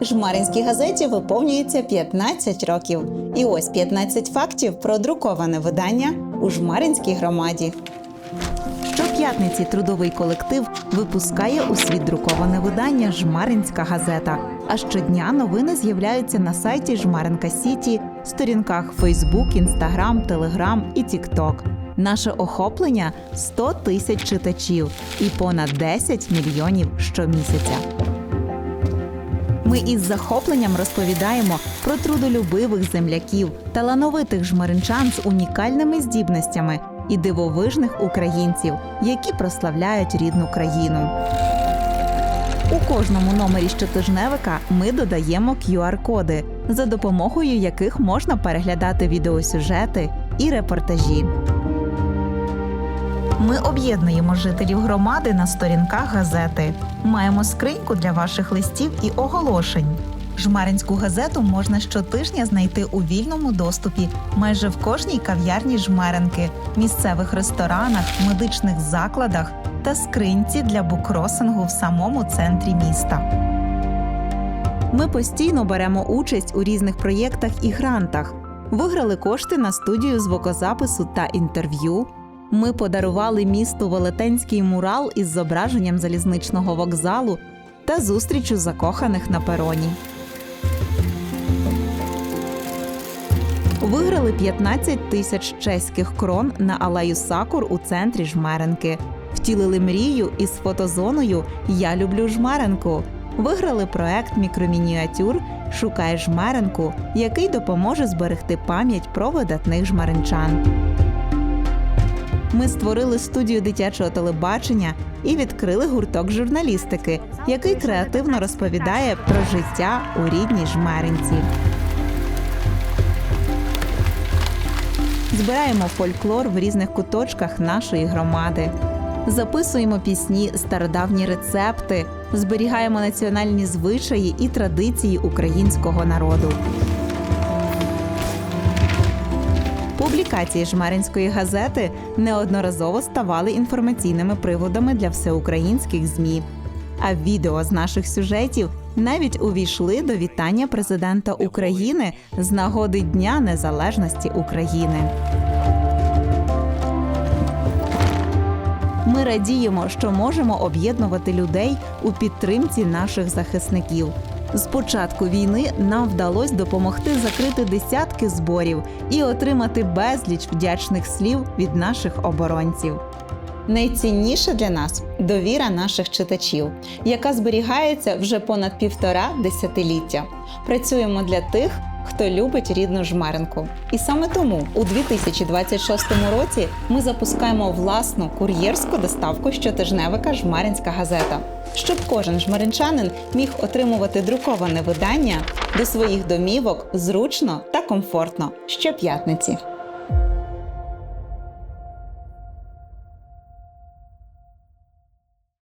Жмаринській газеті виповнюється 15 років. І ось 15 фактів про друковане видання у Жмаринській громаді. Щоп'ятниці трудовий колектив випускає у світ друковане видання Жмаринська газета. А щодня новини з'являються на сайті Жмаринка Сіті, сторінках Facebook, Instagram, Telegram і TikTok. Наше охоплення 100 тисяч читачів і понад 10 мільйонів щомісяця. Ми із захопленням розповідаємо про трудолюбивих земляків, талановитих жмеринчан з унікальними здібностями і дивовижних українців, які прославляють рідну країну. У кожному номері щотижневика ми додаємо QR-коди, за допомогою яких можна переглядати відеосюжети і репортажі. Ми об'єднуємо жителів громади на сторінках газети. Маємо скриньку для ваших листів і оголошень. Жмаринську газету можна щотижня знайти у вільному доступі майже в кожній кав'ярні жмеренки, місцевих ресторанах, медичних закладах та скриньці для букросингу в самому центрі міста. Ми постійно беремо участь у різних проєктах і грантах. Виграли кошти на студію звукозапису та інтерв'ю. Ми подарували місту велетенський мурал із зображенням залізничного вокзалу та зустрічю закоханих на пероні. Виграли 15 тисяч чеських крон на алею Сакур у центрі Жмеренки. Втілили мрію із фотозоною Я люблю Жмеренку. Виграли проект мікромініатюр Шукай Жмеренку, який допоможе зберегти пам'ять про видатних жмеренчан. Ми створили студію дитячого телебачення і відкрили гурток журналістики, який креативно розповідає про життя у рідній жмеринці. Збираємо фольклор в різних куточках нашої громади. Записуємо пісні, стародавні рецепти, зберігаємо національні звичаї і традиції українського народу. Публікації Жмеринської газети неодноразово ставали інформаційними приводами для всеукраїнських ЗМІ. А відео з наших сюжетів навіть увійшли до вітання президента України з нагоди Дня Незалежності України. Ми радіємо, що можемо об'єднувати людей у підтримці наших захисників. З початку війни нам вдалося допомогти закрити десятки зборів і отримати безліч вдячних слів від наших оборонців. Найцінніше для нас довіра наших читачів, яка зберігається вже понад півтора десятиліття. Працюємо для тих, хто любить рідну жмеренку. І саме тому у 2026 році ми запускаємо власну кур'єрську доставку щотижневика Жмеринська газета, щоб кожен жмеринчанин міг отримувати друковане видання до своїх домівок зручно та комфортно щоп'ятниці.